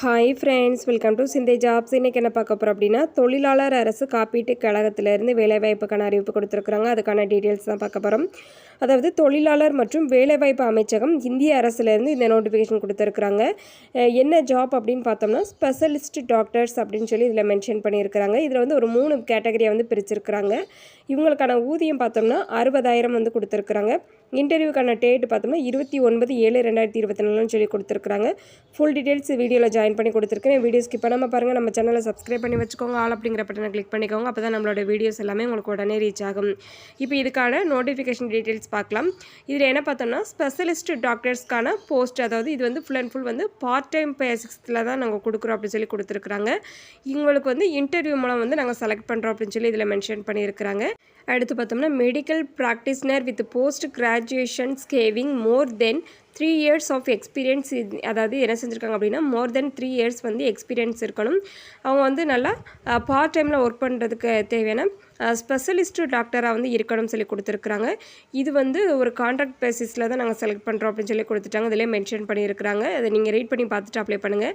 Hi friends welcome to சிந்தை jobs இன்றைக்கி என்ன பார்க்க போகிறோம் அப்படின்னா தொழிலாளர் அரசு காப்பீட்டு கழகத்திலேருந்து வேலைவாய்ப்புக்கான அறிவிப்பு கொடுத்துருக்குறாங்க. அதுக்கான டீட்டெயில்ஸ் தான் பார்க்க போகிறோம் அதாவது தொழிலாளர் மற்றும் வேலைவாய்ப்பு அமைச்சகம் இந்திய அரசுலேருந்து இந்த நோட்டிஃபிகேஷன் கொடுத்துருக்குறாங்க. என்ன ஜாப் அப்படின்னு பார்த்தோம்னா ஸ்பெஷலிஸ்ட் டாக்டர்ஸ் அப்படின்னு சொல்லி இதில் மென்ஷன் பண்ணியிருக்கிறாங்க. இதில் வந்து ஒரு மூணு கேட்டகரியை வந்து பிரிச்சிருக்கிறாங்க. இவங்களுக்கான ஊதியம் பார்த்தோம்னா அறுபதாயிரம் வந்து கொடுத்துருக்குறாங்க. இன்டர்வியூக்கான டேட் பார்த்தோம்னா இருபத்தி ஒன்பது ஏழு ரெண்டாயிரத்தி இருபத்தி நாலுன்னு சொல்லி கொடுத்துருக்குறாங்க. ஃபுல் டீட்டெயில்ஸ் வீடியோவில் ஜாயின் பண்ணி கொடுத்துருக்கேன். வீடியோ ஸ்கிப் பண்ணாமல் பாருங்கள் நம்ம சேனலை சப்ஸ்கிரைப் பண்ணி வச்சுக்கோங்க. ஆல் அப்படிங்கிற பட்டனை கிளிக் பண்ணிக்கோங்க. அப்போ தான் நம்மளோட வீடியோஸ் எல்லாமே உங்களுக்கு உடனே ரீச் ஆகும். இப்போ இதுக்கான நோட்டிஃபிகேஷன் டீட்டெயில்ஸ் பார்க்கலாம். இதில் என்ன பார்த்தோம்னா ஸ்பெஷலிஸ்ட் டாக்டர்ஸ்க்கான போஸ்ட் அதாவது இது வந்து ஃபுல் அண்ட் ஃபுல் வந்து பார்ட் டைம் பேசிக்ஸில் தான் நாங்கள் கொடுக்குறோம் அப்படின்னு சொல்லி கொடுத்துருக்குறாங்க. இவங்களுக்கு வந்து இன்டர்வியூ மூலம் வந்து நாங்கள் செலக்ட் பண்ணுறோம் அப்படின்னு சொல்லி இதில் மென்ஷன் பண்ணியிருக்கிறாங்க. அடுத்து பார்த்தோம்னா medical practitioner with post graduation ஸ்கேவிங் more than three years of experience அதாவது என்ன செஞ்சுருக்காங்க அப்படின்னா மோர் தென் த்ரீ இயர்ஸ் வந்து எக்ஸ்பீரியன்ஸ் இருக்கணும். அவங்க வந்து நல்லா பார்ட் டைமில் ஒர்க் பண்ணுறதுக்கு தேவையான ஸ்பெஷலிஸ்ட்டு டாக்டராக வந்து இருக்கணும்னு சொல்லி கொடுத்துருக்குறாங்க. இது வந்து ஒரு கான்ட்ராக்ட் பேசிஸில் தான் நாங்கள் செலக்ட் பண்ணுறோம் அப்படின்னு சொல்லி கொடுத்துட்டாங்க. இதிலே மென்ஷன் பண்ணியிருக்கிறாங்க. அதை நீங்கள் ரீட் பண்ணி பார்த்துட்டு அப்ளை பண்ணுங்கள்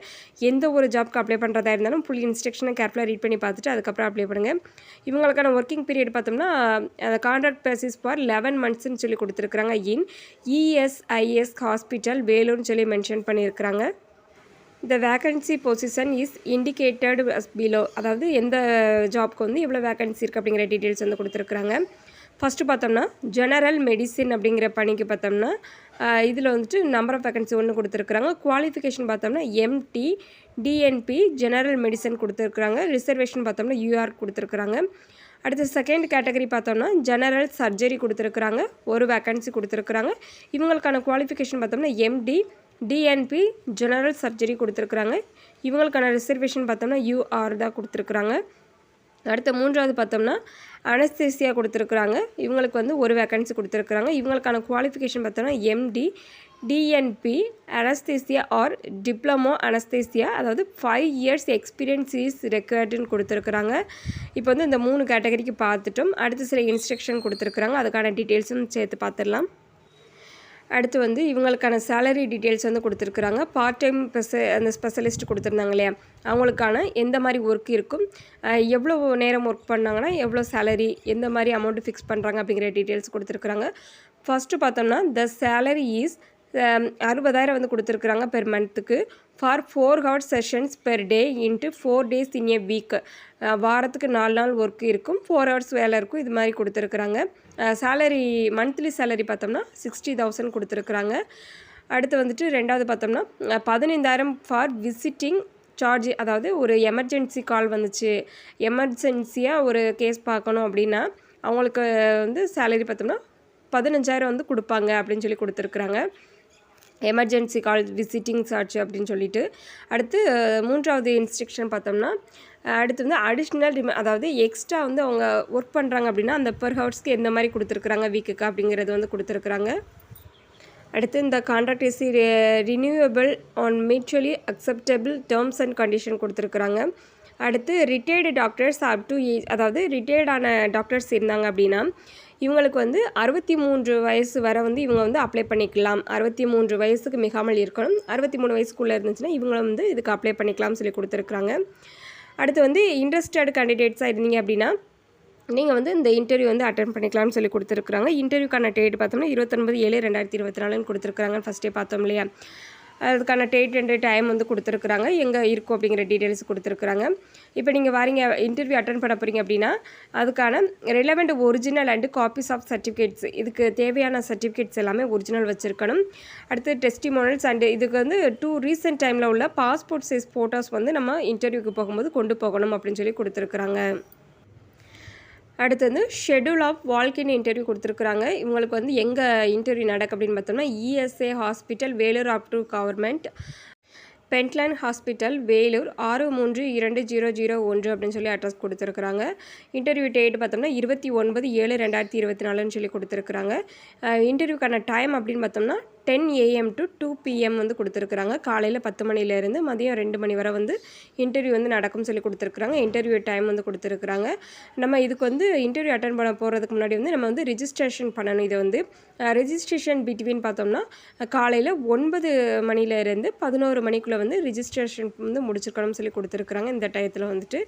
எந்த ஒரு ஜாப்க்கு அப்ளை பண்ணுறதா இருந்தாலும் ஃபுல் இன்ஸ்ட்ரக்ஷனை கேர்ஃபுல்லாக ரீட் பண்ணி பார்த்துட்டு அதுக்கப்புறம் அப்ளை பண்ணுங்கள் இவங்களுக்கான ஒர்க்கிங் பீரியட் பார்த்தோம்னா அந்த கான்ட்ராக்ட் பேசிஸ் ஃபார் லெவன் மந்த்ஸ்னு சொல்லி கொடுத்துருக்குறாங்க. இன் இஎஸ்ஐஎஸ் ஹாஸ்பிட்டல் வேலூர்னு சொல்லி மென்ஷன் பண்ணியிருக்கிறாங்க. இந்த vacancy position is indicated below அதாவது எந்த ஜாப்க்கு வந்து எவ்வளோ வேக்கன்சி இருக்குது அப்படிங்கிற டீட்டெயில்ஸ் வந்து கொடுத்துருக்குறாங்க. ஃபஸ்ட்டு பார்த்தோம்னா ஜெனரல் மெடிசின் அப்படிங்கிற பணிக்கு பார்த்தோம்னா இதில் வந்துட்டு நம்பர் ஆஃப் வேக்கன்சி ஒன்று கொடுத்துருக்குறாங்க. குவாலிஃபிகேஷன் பார்த்தோம்னா எம்டி டிஎன்பி ஜெனரல் மெடிசன் கொடுத்துருக்குறாங்க. ரிசர்வேஷன் பார்த்தோம்னா யூஆர் கொடுத்துருக்குறாங்க. அடுத்து செகண்ட் கேட்டகரி பார்த்தோம்னா ஜெனரல் சர்ஜரி கொடுத்துருக்குறாங்க. ஒரு வேக்கன்சி கொடுத்துருக்குறாங்க. இவங்களுக்கான குவாலிஃபிகேஷன் பார்த்தோம்னா எம்டி டிஎன்பி ஜெனரல் சர்ஜரி கொடுத்துருக்குறாங்க. இவங்களுக்கான ரிசர்வேஷன் பார்த்தோம்னா யூஆர் தான் கொடுத்துருக்குறாங்க. அடுத்து மூன்றாவது பார்த்தோம்னா அனஸ்தேசியா கொடுத்துருக்குறாங்க. இவங்களுக்கு வந்து ஒரு வேக்கன்சி கொடுத்துருக்குறாங்க. இவங்களுக்கான குவாலிஃபிகேஷன் பார்த்தோம்னா MD DNB anaesthesia or diploma anaesthesia அதாவது ஃபைவ் இயர்ஸ் எக்ஸ்பீரியன்ஸ் இஸ் ரெக்வயர்டுன்னு கொடுத்துருக்குறாங்க. இப்போ வந்து இந்த மூணு கேட்டகரிக்கு பார்த்துட்டோம். அடுத்து சில இன்ஸ்ட்ரக்ஷன் கொடுத்துருக்குறாங்க. அதுக்கான டீட்டெயில்ஸும் சேர்த்து பார்த்துடலாம். அடுத்து வந்து இவங்களுக்கான சேலரி டீட்டெயில்ஸ் வந்து கொடுத்துருக்குறாங்க. பார்ட் டைம் ஸ்பெஷ அந்த ஸ்பெஷலிஸ்ட் கொடுத்துருந்தாங்க இல்லையா? அவங்களுக்கான எந்த மாதிரி ஒர்க் இருக்கும்? எவ்வளோ நேரம் ஒர்க் பண்ணாங்கன்னா எவ்வளோ சேலரி எந்த மாதிரி அமௌண்ட்டு ஃபிக்ஸ் பண்ணுறாங்க அப்படிங்கிற டீட்டெயில்ஸ் கொடுத்துருக்குறாங்க. ஃபஸ்ட்டு பார்த்தோம்னா த சேலரி இஸ் அறுபதாயிரம் வந்து கொடுத்துருக்குறாங்க பெர் மந்த்துக்கு for four hour sessions per day into four days in a week வாரத்துக்கு நாலு நாள் ஒர்க் இருக்கும். ஃபோர் ஹவர்ஸ் வேலை இருக்கும். இது மாதிரி கொடுத்துருக்குறாங்க. சேலரி மந்த்லி சேலரி பார்த்தோம்னா சிக்ஸ்டி தௌசண்ட் கொடுத்துருக்குறாங்க. அடுத்து வந்துட்டு ரெண்டாவது பார்த்தோம்னா பதினைந்தாயிரம் ஃபார் விசிட்டிங் சார்ஜ் அதாவது ஒரு எமர்ஜென்சி கால் வந்துச்சு. எமர்ஜென்சியாக ஒரு கேஸ் பார்க்கணும் அப்படின்னா அவங்களுக்கு வந்து சேலரி பார்த்தோம்னா பதினஞ்சாயிரம் வந்து கொடுப்பாங்க அப்படின்னு சொல்லி கொடுத்துருக்குறாங்க. எமர்ஜென்சி கால் விசிட்டிங் சார்ஜ் அப்படின்னு சொல்லிட்டு. அடுத்து மூன்றாவது இன்ஸ்ட்ரக்ஷன் பார்த்தோம்னா அடுத்து வந்து அடிஷ்னல் ரிம அதாவது எக்ஸ்ட்ரா வந்து அவங்க ஒர்க் பண்ணுறாங்க அப்படின்னா அந்த பெர் ஹவர்ஸ்க்கு எந்த மாதிரி கொடுத்துருக்குறாங்க வீக்குக்கு அப்படிங்கிறது வந்து கொடுத்துருக்குறாங்க. அடுத்து இந்த contract is renewable on mutually acceptable terms and condition கொடுத்துருக்குறாங்க. அடுத்து retired doctors up to age அதாவது ரிட்டையர்டான டாக்டர்ஸ் இருந்தாங்க அப்படின்னா இவங்களுக்கு வந்து அறுபத்தி மூன்று வயசு வரை வந்து இவங்க வந்து அப்ளை பண்ணிக்கலாம். அறுபத்தி மூன்று வயசுக்கு மிகாமல் இருக்கணும். அறுபத்தி மூணு வயசுக்குள்ளே இருந்துச்சுன்னா இவங்க வந்து இதுக்கு அப்ளை பண்ணிக்கலாம்னு சொல்லி கொடுத்துருக்குறாங்க. அடுத்து வந்து இன்ட்ரெஸ்டட் கேண்டிடேட்ஸாக இருந்தீங்க அப்படின்னா நீங்கள் வந்து இந்த இன்டர்வியூ வந்து அட்டன் பண்ணிக்கலாம்னு சொல்லி கொடுத்துருக்குறாங்க. இன்டர்வியூக்கான டேட் பார்த்தோம்னா இருபத்தொன்பது ஏழு ரெண்டாயிரத்தி இருபத்தி நாலுன்னு கொடுத்துருக்குறாங்க ஃபஸ்ட்டே பார்த்தோம் இல்லையா? அதுக்கான டேட் அண்ட் டைம் வந்து கொடுத்துருக்குறாங்க. எங்கே இருக்கும் அப்படிங்கிற டீட்டெயில்ஸ் கொடுத்துருக்குறாங்க. இப்போ நீங்கள் வரீங்க இன்டர்வியூ அட்டன் பண்ண போகிறீங்க அப்படின்னா அதுக்கான relevant original and copies of certificates இதுக்கு தேவையான சர்டிஃபிகேட்ஸ் எல்லாமே ஒரிஜினல் வச்சுருக்கணும். அடுத்து டெஸ்டிமோனல்ஸ் அண்டு இதுக்கு வந்து டூ ரீசெண்ட் டைமில் உள்ள பாஸ்போர்ட் சைஸ் ஃபோட்டோஸ் வந்து நம்ம இன்டர்வியூக்கு போகும்போது கொண்டு போகணும் அப்படின்னு சொல்லி கொடுத்துருக்குறாங்க. அடுத்து வந்து ஷெடியூல் ஆஃப் வால்கின் இன்டர்வியூ கொடுத்துருக்குறாங்க. இவங்களுக்கு வந்து எங்கே இன்டர்வியூ நடக்கு அப்படின்னு பார்த்தோம்னா ESA hospital Vellore up to government Pentland hospital Vellore ஆறு மூன்று இரண்டு ஜீரோ ஜீரோ ஒன்று அப்படின்னு சொல்லி அட்ரஸ் கொடுத்துருக்குறாங்க. இன்டர்வியூ டேட் பார்த்தோம்னா இருபத்தி ஒன்பது ஏழு ரெண்டாயிரத்தி இருபத்தி நாலுன்னு சொல்லி கொடுத்துருக்குறாங்க. இன்டர்வியூக்கான டைம் அப்படின்னு பார்த்தோம்னா ten AM to two PM வந்து கொடுத்துருக்குறாங்க. காலையில் பத்து மணிலேருந்து மதியம் ரெண்டு மணி வரை வந்து இன்டர்வியூ வந்து நடக்கும் சொல்லி கொடுத்துருக்குறாங்க. இன்டர்வியூ டைம் வந்து கொடுத்துருக்குறாங்க. நம்ம இதுக்கு வந்து இன்டர்வியூ அட்டன் பண்ண போகிறதுக்கு முன்னாடி வந்து நம்ம வந்து ரிஜிஸ்ட்ரேஷன் பண்ணணும். இதை வந்து ரிஜிஸ்ட்ரேஷன் பிட்வீன் பார்த்தோம்னா காலையில் ஒன்பது மணிலேருந்து பதினோரு மணிக்குள்ளே வந்து ரிஜிஸ்ட்ரேஷன் வந்து முடிச்சிருக்கணும்னு சொல்லி கொடுத்துருக்குறாங்க. இந்த டயத்தில் வந்துட்டு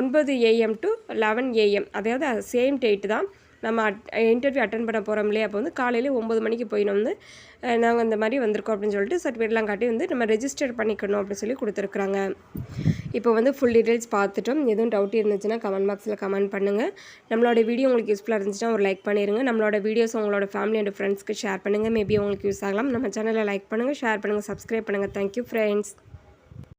ஒன்பது ஏஎம் டு லெவன் ஏஎம் அதாவது சேம் டேட்டு தான். நம்ம அட் இன்டர்வியூ அட்டன் பண்ண போகிறோம் இல்லையா? அப்போ வந்து காலையில் ஒம்பது மணிக்கு போய் வந்து நாங்கள் இந்த மாதிரி வந்திருக்கோம் அப்படின்னு சொல்லிட்டு சர்டிஃபிகேட்லாம் காட்டி வந்து நம்ம ரெஜிஸ்டர் பண்ணிக்கணும் அப்படின்னு சொல்லி கொடுத்துருக்குறாங்க. இப்போ வந்து ஃபுல் டீட்டெயில்ஸ் பார்த்துட்டோம். எதுவும் டவுட் இருந்துச்சுன்னா கமெண்ட் பாக்ஸில் கமெண்ட் பண்ணுங்கள் நம்மளோட வீடியோ உங்களுக்கு யூஸ்ஃபுல்லாக இருந்துச்சுன்னா ஒரு லைக் பண்ணிடுங்க நம்மளோட வீடியோஸ் உங்களோட ஃபேமிலி அண்ட் ஃப்ரெண்ட்ஸ்க்கு ஷேர் பண்ணுங்கள் மேபி உங்களுக்கு யூஸ் ஆகலாம். நம்ம சேனலை லைக் பண்ணுங்கள் ஷேர் பண்ணுங்கள் சப்ஸ்கிரைப் பண்ணுங்கள் தேங்க்யூ ஃப்ரெண்ட்ஸ்